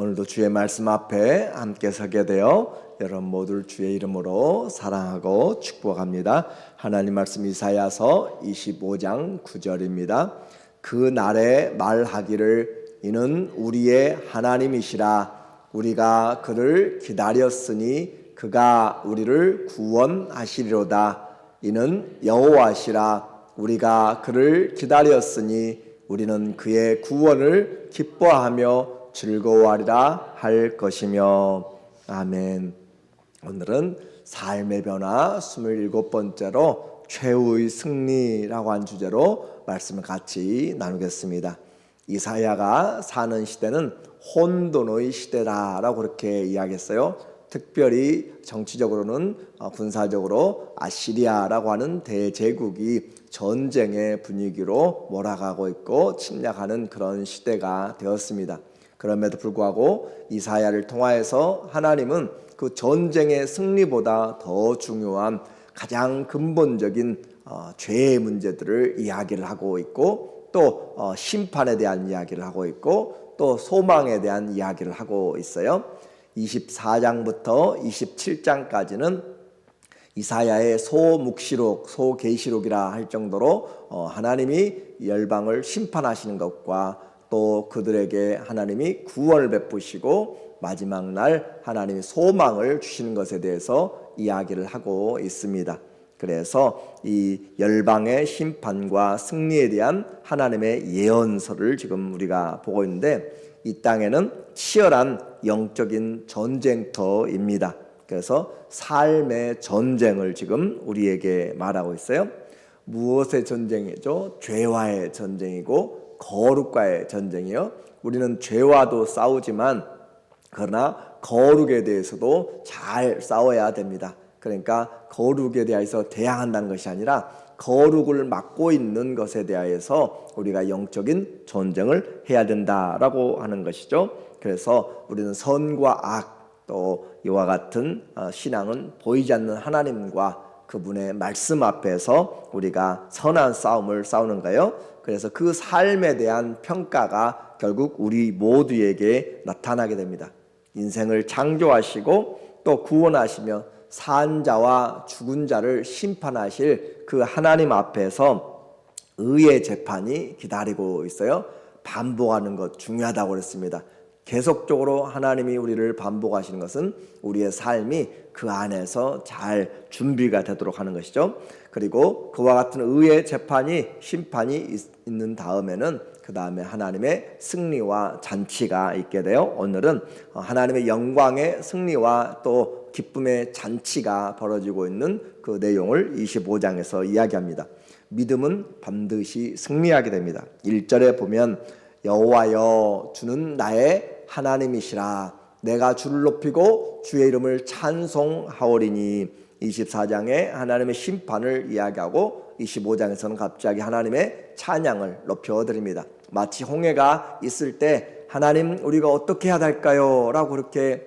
오늘도 주의 말씀 앞에 함께 서게 되어 여러분 모두를 주의 이름으로 사랑하고 축복합니다. 하나님 말씀 이사야서 25장 9절입니다. 그 날에 말하기를 이는 우리의 하나님이시라 우리가 그를 기다렸으니 그가 우리를 구원하시리로다 이는 여호와시라 우리가 그를 기다렸으니 우리는 그의 구원을 기뻐하며 즐거워하리라 할 것이며 아멘. 오늘은 삶의 변화 27번째로 최후의 승리라고 한 주제로 말씀을 같이 나누겠습니다. 이사야가 사는 시대는 혼돈의 시대다라고 그렇게 이야기했어요. 특별히 정치적으로는 어, 군사적으로 아시리아라고 하는 대제국이 전쟁의 분위기로 몰아가고 있고 침략하는 그런 시대가 되었습니다. 그럼에도 불구하고 이사야를 통하여서 하나님은 그 전쟁의 승리보다 더 중요한 가장 근본적인 어, 죄의 문제들을 이야기를 하고 있고 또 어, 심판에 대한 이야기를 하고 있고 또 소망에 대한 이야기를 하고 있어요. 24장부터 27장까지는 이사야의 소묵시록, 소계시록이라 할 정도로 어, 하나님이 열방을 심판하시는 것과 또 그들에게 하나님이 구원을 베푸시고 마지막 날 하나님이 소망을 주시는 것에 대해서 이야기를 하고 있습니다. 그래서 이 열방의 심판과 승리에 대한 하나님의 예언서를 지금 우리가 보고 있는데 이 땅에는 치열한 영적인 전쟁터입니다. 그래서 삶의 전쟁을 지금 우리에게 말하고 있어요. 무엇의 전쟁이죠? 죄와의 전쟁이고 거룩과의 전쟁이요. 우리는 죄와도 싸우지만 그러나 거룩에 대해서도 잘 싸워야 됩니다. 그러니까 거룩에 대해서 대항한다는 것이 아니라 거룩을 맡고 있는 것에 대하여서 우리가 영적인 전쟁을 해야 된다라고 하는 것이죠. 그래서 우리는 선과 악 또 이와 같은 어, 신앙은 보이지 않는 하나님과 그분의 말씀 앞에서 우리가 선한 싸움을 싸우는 거예요. 그래서 그 삶에 대한 평가가 결국 우리 모두에게 나타나게 됩니다. 인생을 창조하시고 또 구원하시며 산 자와 죽은 자를 심판하실 그 하나님 앞에서 의의 재판이 기다리고 있어요. 반복하는 것 중요하다고 그랬습니다. 계속적으로 하나님이 우리를 반복하시는 것은 우리의 삶이 그 안에서 잘 준비가 되도록 하는 것이죠. 그리고 그와 같은 의의 재판이 심판이 있는 다음에는 그 다음에 하나님의 승리와 잔치가 있게 돼요. 오늘은 하나님의 영광의 승리와 또 기쁨의 잔치가 벌어지고 있는 그 내용을 25장에서 이야기합니다. 믿음은 반드시 승리하게 됩니다. 1절에 보면 여호와여 주는 나의 하나님이시라 내가 주를 높이고 주의 이름을 찬송하오리니 24장에 하나님의 심판을 이야기하고 25장에서는 갑자기 하나님의 찬양을 높여 드립니다. 마치 홍해가 있을 때 하나님 우리가 어떻게 해야 될까요? 라고 그렇게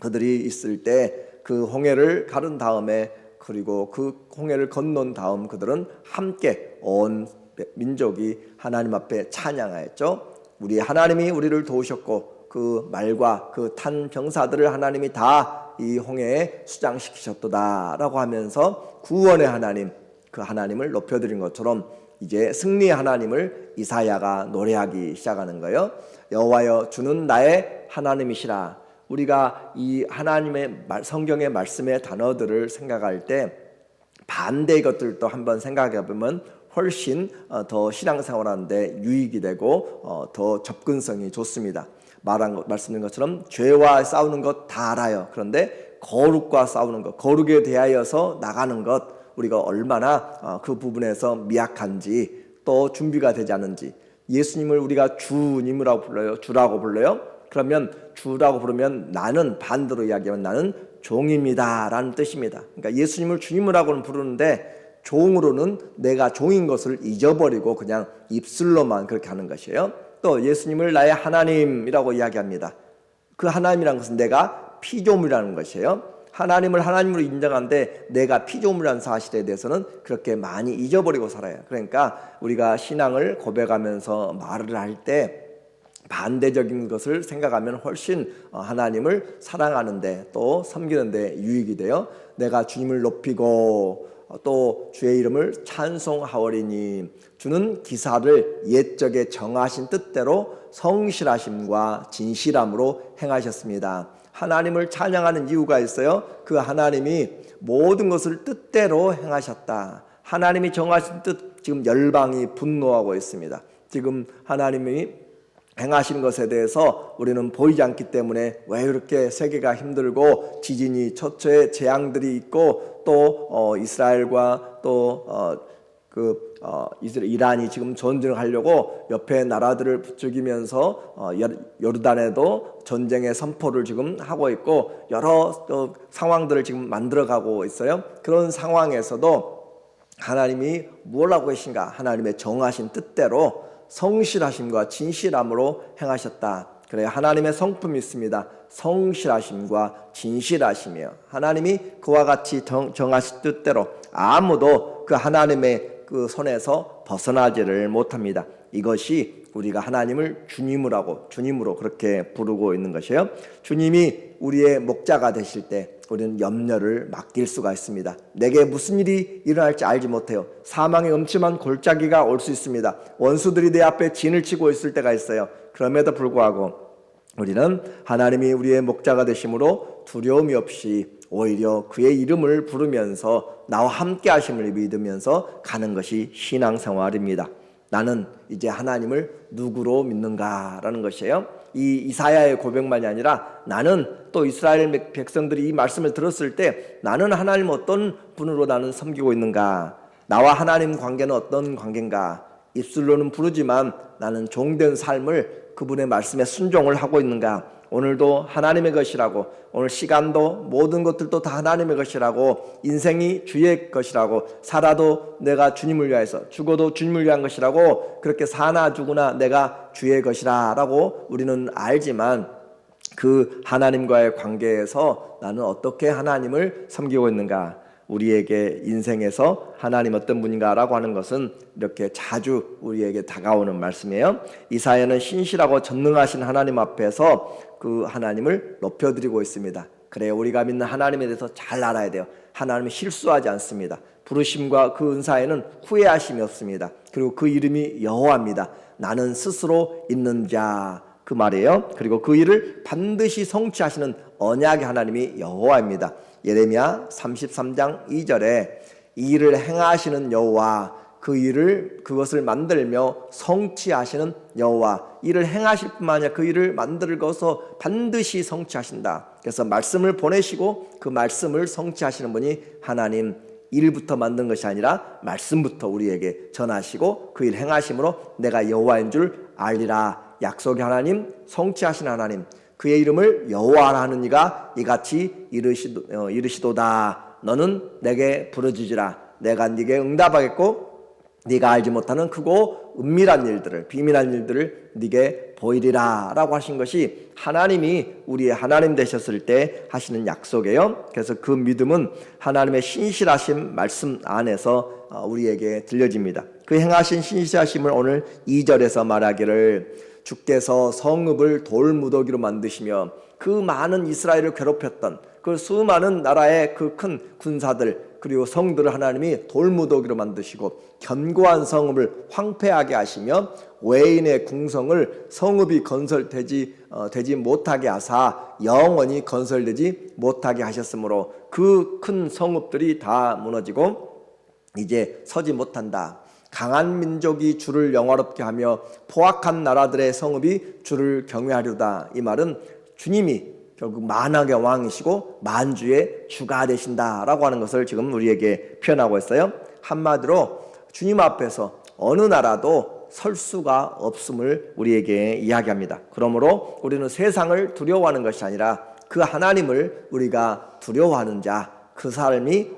그들이 있을 때 그 홍해를 가른 다음에 그리고 그 홍해를 건넌 다음 그들은 함께 온 민족이 하나님 앞에 찬양하였죠. 우리 하나님이 우리를 도우셨고 그 말과 그 탄 병사들을 하나님이 다 이 홍해에 수장시키셨도다라고 하면서 구원의 하나님 그 하나님을 높여드린 것처럼 이제 승리의 하나님을 이사야가 노래하기 시작하는 거예요. 여호와여 주는 나의 하나님이시라. 우리가 이 하나님의 성경의 말씀의 단어들을 생각할 때 반대의 것들도 한번 생각해 보면 훨씬 어, 더 신앙생활하는데 유익이 되고 어, 더 접근성이 좋습니다. 말한 것, 말씀드린 것처럼 죄와 싸우는 것 다 알아요. 그런데 거룩과 싸우는 것, 거룩에 대하여서 나가는 것, 우리가 얼마나 어, 그 부분에서 미약한지 또 준비가 되지 않은지 예수님을 우리가 주님이라고 불러요. 주라고 불러요. 그러면 주라고 부르면 나는 반대로 이야기하면 나는 종입니다라는 뜻입니다. 그러니까 예수님을 주님이라고는 부르는데 종으로는 내가 종인 것을 잊어버리고 그냥 입술로만 그렇게 하는 것이에요. 또 예수님을 나의 하나님이라고 이야기합니다. 그 하나님이라는 것은 내가 피조물이라는 것이에요. 하나님을 하나님으로 인정하는데 내가 피조물이라는 사실에 대해서는 그렇게 많이 잊어버리고 살아요. 그러니까 우리가 신앙을 고백하면서 말을 할때 반대적인 것을 생각하면 훨씬 어, 하나님을 사랑하는데 또 섬기는데 유익이 돼요. 내가 주님을 높이고 어, 또 주의 이름을 찬송하오리니 주는 기사를 옛적에 정하신 뜻대로 성실하심과 진실함으로 행하셨습니다. 하나님을 찬양하는 이유가 있어요. 그 하나님이 모든 것을 뜻대로 행하셨다. 하나님이 정하신 뜻 지금 열방이 분노하고 있습니다. 지금 하나님이 행하신 것에 대해서 우리는 보이지 않기 때문에 왜 이렇게 세계가 힘들고 지진이 처처에 재앙들이 있고 또 어, 이스라엘과 또그 어, 이스라엘 이란이 지금 전쟁을 하려고 옆에 나라들을 부추기면서 어, 여- 요르단에도 전쟁의 선포를 지금 하고 있고 여러 또 상황들을 지금 만들어가고 있어요. 그런 상황에서도 하나님이 뭘 하고 계신가? 하나님의 정하신 뜻대로 성실하심과 진실함으로 행하셨다. 그래 하나님의 성품이 있습니다. 성실하심과 진실하심이요. 하나님이 그와 같이 정, 정하신 뜻대로 아무도 그 하나님의 그 손에서 벗어나지를 못합니다. 이것이 우리가 하나님을 주님을 하고 주님으로 그렇게 부르고 있는 것이에요. 주님이 우리의 목자가 되실 때 우리는 염려를 맡길 수가 있습니다. 내게 무슨 일이 일어날지 알지 못해요. 사망의 음침한 골짜기가 올 수 있습니다. 원수들이 내 앞에 진을 치고 있을 때가 있어요. 그럼에도 불구하고 우리는 하나님이 우리의 목자가 되심으로 두려움이 없이 오히려 그의 이름을 부르면서 나와 함께 하심을 믿으면서 가는 것이 신앙생활입니다. 나는 이제 하나님을 누구로 믿는가라는 것이에요. 이 이사야의 고백만이 아니라 나는 또 이스라엘 백성들이 이 말씀을 들었을 때 나는 하나님 어떤 분으로 나는 섬기고 있는가? 나와 하나님 관계는 어떤 관계인가? 입술로는 부르지만 나는 종된 삶을 그분의 말씀에 순종을 하고 있는가? 오늘도 하나님의 것이라고 오늘 시간도 모든 것들도 다 하나님의 것이라고 인생이 주의 것이라고 살아도 내가 주님을 위해서 죽어도 주님을 위한 것이라고 그렇게 사나 죽으나 내가 주의 것이라라고 우리는 알지만 그 하나님과의 관계에서 나는 어떻게 하나님을 섬기고 있는가 우리에게 인생에서 하나님 어떤 분인가라고 하는 것은 이렇게 자주 우리에게 다가오는 말씀이에요. 이사야는 신실하고 전능하신 하나님 앞에서 그 하나님을 높여드리고 있습니다. 그래 우리가 믿는 하나님에 대해서 잘 알아야 돼요. 하나님은 실수하지 않습니다. 부르심과 그 은사에는 후회하심이 없습니다. 그리고 그 이름이 여호와입니다. 나는 스스로 있는 자. 그 말이에요. 그리고 그 일을 반드시 성취하시는 언약의 하나님이 여호와입니다. 예레미야 33장 2절에 이 일을 행하시는 여호와 그 일을 그것을 만들며 성취하시는 여호와 이를 행하실 뿐만 아니라 그 일을 만들어서 반드시 성취하신다. 그래서 말씀을 보내시고 그 말씀을 성취하시는 분이 하나님 일부터 만든 것이 아니라 말씀부터 우리에게 전하시고 그 일 행하심으로 내가 여호와인 줄 알리라. 약속의 하나님, 성취하신 하나님, 그의 이름을 여호와라 하는 이가 이같이 이르시도, 어, 이르시도다. 너는 내게 부르짖으라. 내가 네게 응답하겠고 네가 알지 못하는 크고 은밀한 일들을 비밀한 일들을 네게 보이리라라고 하신 것이 하나님이 우리의 하나님 되셨을 때 하시는 약속이에요. 그래서 그 믿음은 하나님의 신실하심 말씀 안에서 어, 우리에게 들려집니다. 그 행하신 신실하심을 오늘 2절에서 말하기를 주께서 성읍을 돌 무더기로 만드시며 그 많은 이스라엘을 괴롭혔던 그 수많은 나라의 그 큰 군사들 그리고 성들을 하나님이 돌무더기로 만드시고 견고한 성읍을 황폐하게 하시며 외인의 궁성을 성읍이 건설되지 어, 되지 못하게 하사 영원히 건설되지 못하게 하셨으므로 그 큰 성읍들이 다 무너지고 이제 서지 못한다. 강한 민족이 주를 영화롭게 하며 포악한 나라들의 성읍이 주를 경외하려다. 이 말은 주님이 결국 만왕의 왕이시고 만주의 주가 되신다라고 하는 것을 지금 우리에게 표현하고 있어요. 한마디로 주님 앞에서 어느 나라도 설 수가 없음을 우리에게 이야기합니다. 그러므로 우리는 세상을 두려워하는 것이 아니라 그 하나님을 우리가 두려워하는 자, 그 삶이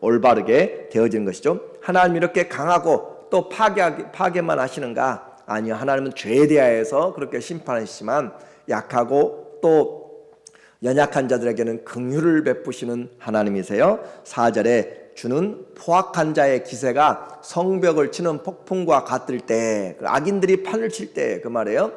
올바르게 되어지는 것이죠. 하나님 이렇게 강하고 또 파괴 파괴만 하시는가? 아니요. 하나님은 죄에 대하여서 그렇게 심판하시지만 약하고 또 연약한 자들에게는 긍휼을 베푸시는 하나님이세요. 4절에 주는 포악한 자의 기세가 성벽을 치는 폭풍과 같을 때, 그 악인들이 판을 칠 때 그 말이에요.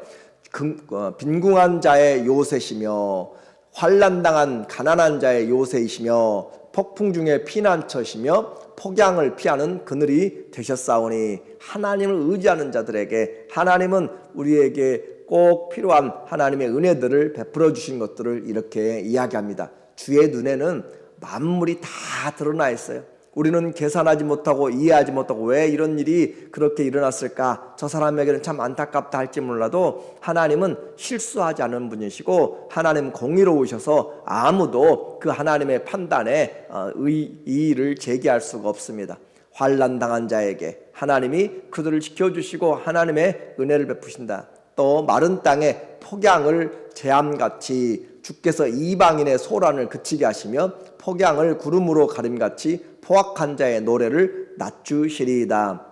금- 어, 빈궁한 자의 요새시며 환란당한 가난한 자의 요새이시며 폭풍 중에 피난처시며 폭양을 피하는 그늘이 되셨사오니 하나님을 의지하는 자들에게 하나님은 우리에게 꼭 필요한 하나님의 은혜들을 베풀어 주신 것들을 이렇게 이야기합니다. 주의 눈에는 만물이 다 드러나 있어요. 우리는 계산하지 못하고 이해하지 못하고 왜 이런 일이 그렇게 일어났을까? 저 사람에게는 참 안타깝다 할지 몰라도 하나님은 실수하지 않은 분이시고 하나님 공의로우셔서 아무도 그 하나님의 판단에 어, 의, 이의를 제기할 수가 없습니다. 환란 당한 자에게 하나님이 그들을 지켜주시고 하나님의 은혜를 베푸신다. 또 마른 땅에 폭양을 재암같이 주께서 이방인의 소란을 그치게 하시며 폭양을 구름으로 가림같이 포악한 자의 노래를 낮추시리이다.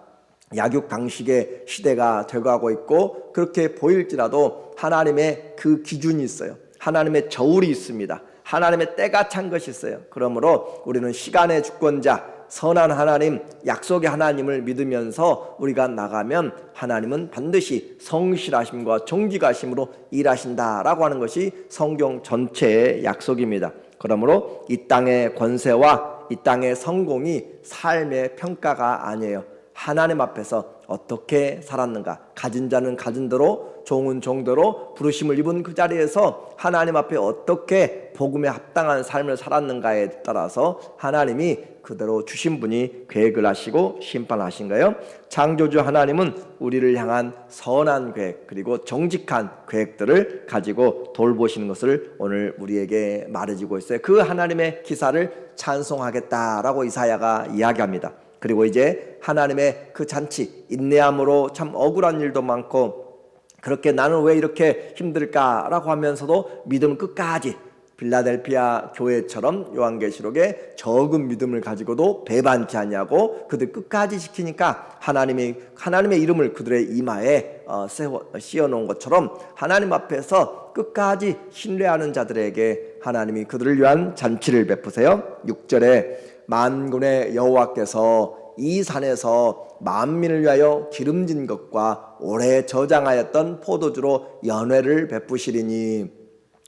약육 강식의 시대가 되어가고 있고 그렇게 보일지라도 하나님의 그 기준이 있어요. 하나님의 저울이 있습니다. 하나님의 때가 찬 것이 있어요. 그러므로 우리는 시간의 주권자 선한 하나님, 약속의 하나님을 믿으면서 우리가 나가면 하나님은 반드시 성실하심과 정직하심으로 일하신다라고 하는 것이 성경 전체의 약속입니다. 그러므로 이 땅의 권세와 이 땅의 성공이 삶의 평가가 아니에요. 하나님 앞에서 어떻게 살았는가? 가진 자는 가진 대로, 종은 종대로 부르심을 입은 그 자리에서 하나님 앞에 어떻게 복음에 합당한 삶을 살았는가에 따라서 하나님이 그대로 주신 분이 계획을 하시고 심판하신 거예요. 창조주 하나님은 우리를 향한 선한 계획 그리고 정직한 계획들을 가지고 돌보시는 것을 오늘 우리에게 말해주고 있어요. 그 하나님의 기사를 찬송하겠다라고 이사야가 이야기합니다. 그리고 이제 하나님의 그 잔치 인내함으로 참 억울한 일도 많고 그렇게 나는 왜 이렇게 힘들까라고 하면서도 믿음 끝까지 빌라델피아 교회처럼 요한계시록에 적은 믿음을 가지고도 배반치 않냐고 그들 끝까지 지키니까 하나님이 하나님의 이름을 그들의 이마에 어, 씌워 놓은 것처럼 하나님 앞에서 끝까지 신뢰하는 자들에게 하나님이 그들을 위한 잔치를 베푸세요. 6절에 만군의 여호와께서 이 산에서 만민을 위하여 기름진 것과 오래 저장하였던 포도주로 연회를 베푸시리니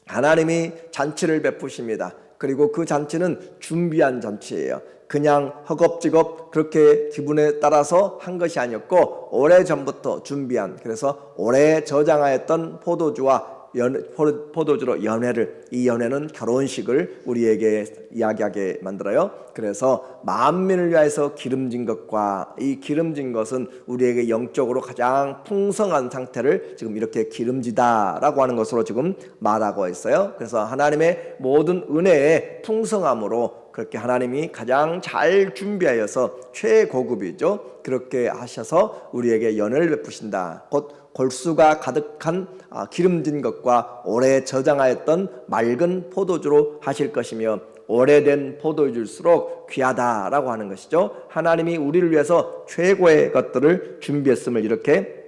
하나님이 잔치를 베푸십니다. 그리고 그 잔치는 준비한 잔치예요. 그냥 허겁지겁 그렇게 기분에 따라서 한 것이 아니었고 오래 전부터 준비한 그래서 오래 저장하였던 포도주와 연, 포- 포도주로 연회를 이 연회는 결혼식을 우리에게 이야기하게 만들어요. 그래서 만민을 위해서 기름진 것과 이 기름진 것은 우리에게 영적으로 가장 풍성한 상태를 지금 이렇게 기름지다라고 하는 것으로 지금 말하고 있어요. 그래서 하나님의 모든 은혜의 풍성함으로 그렇게 하나님이 가장 잘 준비하여서 최고급이죠. 그렇게 하셔서 우리에게 연을 베푸신다. 곧 골수가 가득한 아, 기름진 것과 오래 저장하였던 맑은 포도주로 하실 것이며 오래된 포도주일수록 귀하다라고 하는 것이죠. 하나님이 우리를 위해서 최고의 것들을 준비했음을 이렇게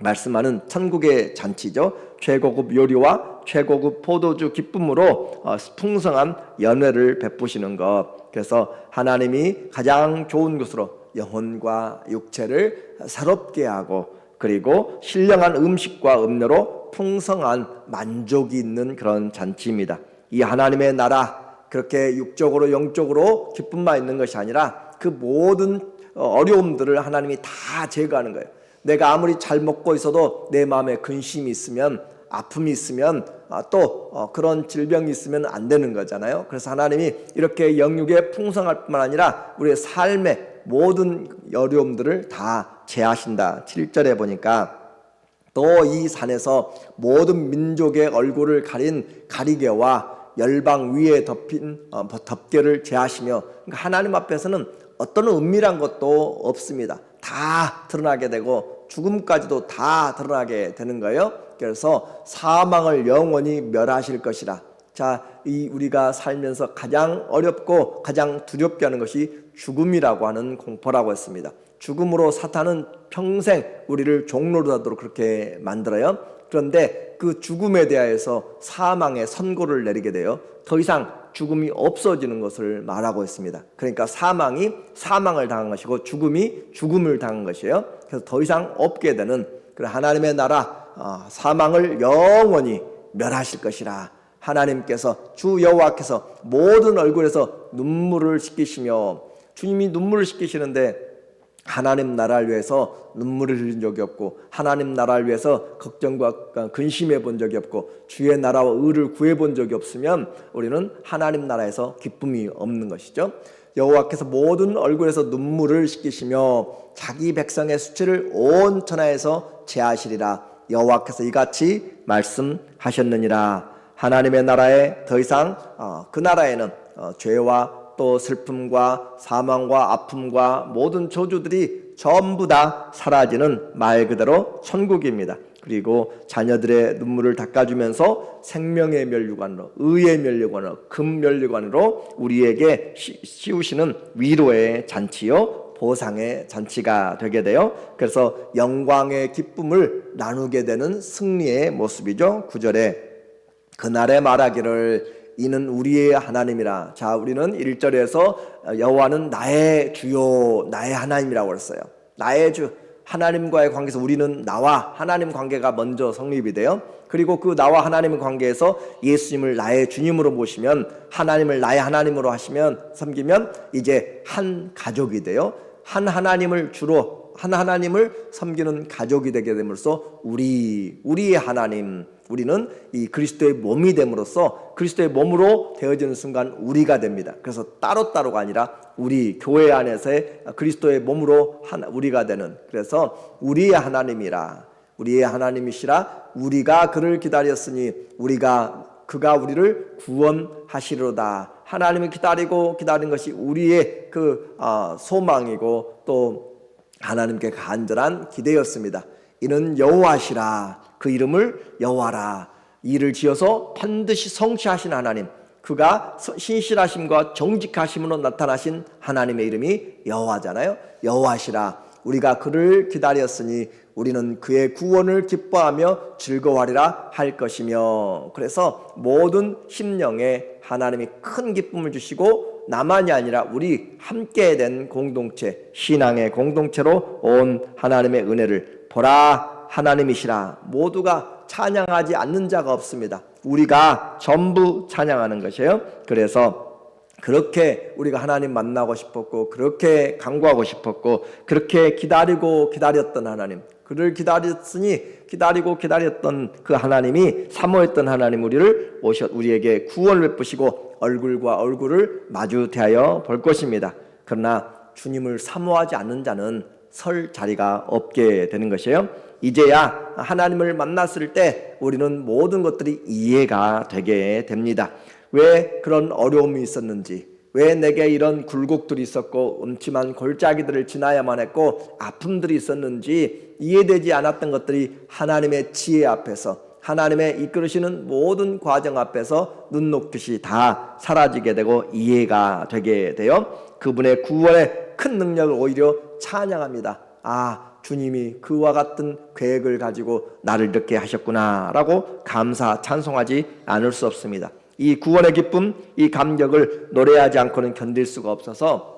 말씀하는 천국의 잔치죠. 최고급 요리와 최고급 포도주 기쁨으로 어, 풍성한 연회를 베푸시는 것. 그래서 하나님이 가장 좋은 것으로 영혼과 육체를 새롭게 하고 그리고 신령한 음식과 음료로 풍성한 만족이 있는 그런 잔치입니다. 이 하나님의 나라 그렇게 육적으로 영적으로 기쁨만 있는 것이 아니라 그 모든 어, 어려움들을 하나님이 다 제거하는 거예요. 내가 아무리 잘 먹고 있어도 내 마음에 근심이 있으면 아픔이 있으면 아, 또 어, 그런 질병이 있으면 안 되는 거잖아요. 그래서 하나님이 이렇게 영육에 풍성할 뿐만 아니라 우리의 삶의 모든 어려움들을 다 제하신다. 7절에 보니까 또 이 산에서 모든 민족의 얼굴을 가린 가리개와 열방 위에 덮인 어, 덮개를 제하시며 그러니까 하나님 앞에서는 어떤 은밀한 것도 없습니다. 다 드러나게 되고 죽음까지도 다 드러나게 되는 거예요. 그래서 사망을 영원히 멸하실 것이라. 자, 이 우리가 살면서 가장 어렵고 가장 두렵게 하는 것이 죽음이라고 하는 공포라고 했습니다. 죽음으로 사탄은 평생 우리를 종로로 하도록 그렇게 만들어요. 그런데 그 죽음에 대하여서 사망의 선고를 내리게 돼요. 더 이상 죽음이 없어지는 것을 말하고 있습니다. 그러니까 사망이 사망을 당한 것이고 죽음이 죽음을 당한 것이에요. 그래서 더 이상 없게 되는 그 하나님의 나라 어, 사망을 영원히 멸하실 것이라 하나님께서 주 여호와께서 모든 얼굴에서 눈물을 씻기시며 주님이 눈물을 씻기시는데 하나님 나라를 위해서 눈물을 흘린 적이 없고 하나님 나라를 위해서 걱정과 근심해 본 적이 없고 주의 나라와 의를 구해 본 적이 없으면 우리는 하나님 나라에서 기쁨이 없는 것이죠. 여호와께서 모든 얼굴에서 눈물을 씻기시며 자기 백성의 수치를 온 천하에서 제하시리라 여호와께서 이같이 말씀하셨느니라 하나님의 나라에 더 이상 어, 그 나라에는 어, 죄와 또 슬픔과 사망과 아픔과 모든 저주들이 전부 다 사라지는 말 그대로 천국입니다. 그리고 자녀들의 눈물을 닦아주면서 생명의 면류관으로 의의 면류관으로 금 면류관으로 우리에게 시- 씌우시는 위로의 잔치요 보상의 잔치가 되게 돼요. 그래서 영광의 기쁨을 나누게 되는 승리의 모습이죠. 구절에 그날에 말하기를 이는 우리의 하나님이라. 자, 우리는 1절에서 여호와는 나의 주요 나의 하나님이라고 그랬어요. 나의 주 하나님과의 관계에서 우리는 나와 하나님 관계가 먼저 성립이 돼요. 그리고 그 나와 하나님의 관계에서 예수님을 나의 주님으로 모시면 하나님을 나의 하나님으로 하시면 섬기면 이제 한 가족이 돼요. 한 하나님을 주로 한 하나님을 섬기는 가족이 되게 됨으로써 우리 우리의 하나님 우리는 이 그리스도의 몸이 됨으로써 그리스도의 몸으로 되어지는 순간 우리가 됩니다. 그래서 따로따로가 아니라 우리 교회 안에서의 그리스도의 몸으로 하나, 우리가 되는 그래서 우리의 하나님이라 우리의 하나님이시라 우리가 그를 기다렸으니 우리가 그가 우리를 구원하시리로다. 하나님을 기다리고 기다린 것이 우리의 그 아, 소망이고 또 하나님께 간절한 기대였습니다. 이는 여호와시라 그 이름을 여호와라 이를 지어서 반드시 성취하신 하나님 그가 서- 신실하심과 정직하심으로 나타나신 하나님의 이름이 여호와잖아요. 여호와시라 우리가 그를 기다렸으니 우리는 그의 구원을 기뻐하며 즐거워하리라 할 것이며 그래서 모든 심령에 하나님이 큰 기쁨을 주시고 나만이 아니라 우리 함께 된 공동체 신앙의 공동체로 온 하나님의 은혜를 보라 하나님이시라 모두가 찬양하지 않는 자가 없습니다. 우리가 전부 찬양하는 것이에요. 그래서 그렇게 우리가 하나님 만나고 싶었고 그렇게 간구하고 싶었고 그렇게 기다리고 기다렸던 하나님 그를 기다렸으니 기다리고 기다렸던 그 하나님이 사모했던 하나님 우리를 오셔 우리에게 구원을 베푸시고 얼굴과 얼굴을 마주 대하여 볼 것입니다. 그러나 주님을 사모하지 않는 자는 설 자리가 없게 되는 것이에요. 이제야 하나님을 만났을 때 우리는 모든 것들이 이해가 되게 됩니다. 왜 그런 어려움이 있었는지, 왜 내게 이런 굴곡들이 있었고 음침한 골짜기들을 지나야만 했고 아픔들이 있었는지 이해되지 않았던 것들이 하나님의 지혜 앞에서 하나님의 이끌으시는 모든 과정 앞에서 눈 녹듯이 다 사라지게 되고 이해가 되게 돼요. 그분의 구원의 큰 능력을 오히려 찬양합니다. 아, 주님이 그와 같은 계획을 가지고 나를 이렇게 하셨구나라고 감사 찬송하지 않을 수 없습니다. 이 구원의 기쁨, 이 감격을 노래하지 않고는 견딜 수가 없어서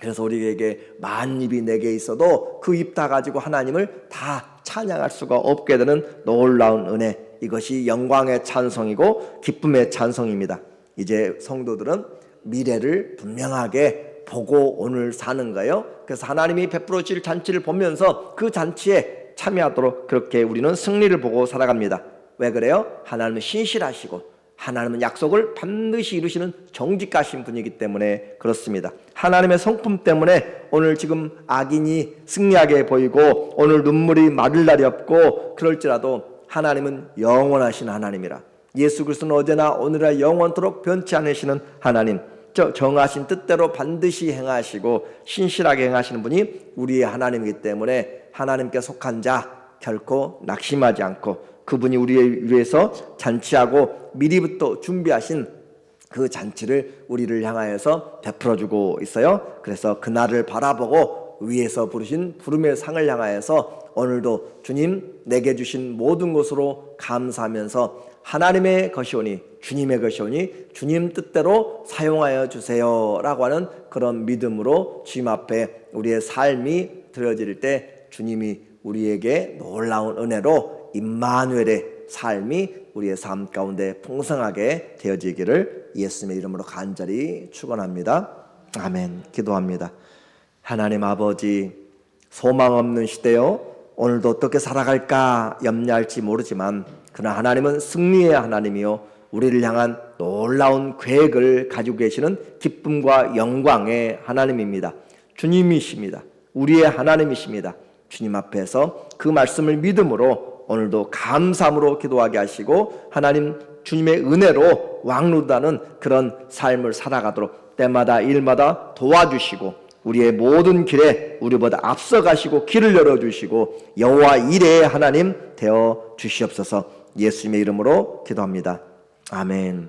그래서 우리에게 만 입이 내게 있어도 그 입 다 가지고 하나님을 다 찬양할 수가 없게 되는 놀라운 은혜. 이것이 영광의 찬송이고 기쁨의 찬송입니다. 이제 성도들은 미래를 분명하게 보고 오늘 사는 거예요. 그래서 하나님이 베풀어 질 잔치를 보면서 그 잔치에 참여하도록 그렇게 우리는 승리를 보고 살아갑니다. 왜 그래요? 하나님은 신실하시고 하나님은 약속을 반드시 이루시는 정직하신 분이기 때문에 그렇습니다. 하나님의 성품 때문에 오늘 지금 악인이 승리하게 보이고 오늘 눈물이 마를 날이 없고 그럴지라도 하나님은 영원하신 하나님이라. 예수 그리스도는 어제나 오늘이나 영원토록 변치 않으시는 하나님. 저 정하신 뜻대로 반드시 행하시고 신실하게 행하시는 분이 우리의 하나님이기 때문에 하나님께 속한 자 결코 낙심하지 않고 그분이 우리를 위해서 잔치하고 미리부터 준비하신 그 잔치를 우리를 향하여서 베풀어 주고 있어요. 그래서 그날을 바라보고 위에서 부르신 부름의 상을 향하여서 오늘도 주님 내게 주신 모든 것으로 감사하면서 하나님의 것이오니 주님의 것이오니 주님 뜻대로 사용하여 주세요라고 하는 그런 믿음으로 주님 앞에 우리의 삶이 드려질 때 주님이 우리에게 놀라운 은혜로 임마누엘의 삶이 우리의 삶 가운데 풍성하게 되어지기를 예수님의 이름으로 간절히 축원합니다. 아멘. 기도합니다. 하나님 아버지 소망 없는 시대요. 오늘도 어떻게 살아갈까 염려할지 모르지만 그러나 하나님은 승리의 하나님이요 우리를 향한 놀라운 계획을 가지고 계시는 기쁨과 영광의 하나님입니다. 주님이십니다. 우리의 하나님이십니다. 주님 앞에서 그 말씀을 믿음으로 오늘도 감사함으로 기도하게 하시고 하나님 주님의 은혜로 왕루다는 그런 삶을 살아가도록 때마다 일마다 도와주시고 우리의 모든 길에 우리보다 앞서가시고 길을 열어주시고 여호와 이레의 하나님 되어 주시옵소서 예수님의 이름으로 기도합니다. 아멘.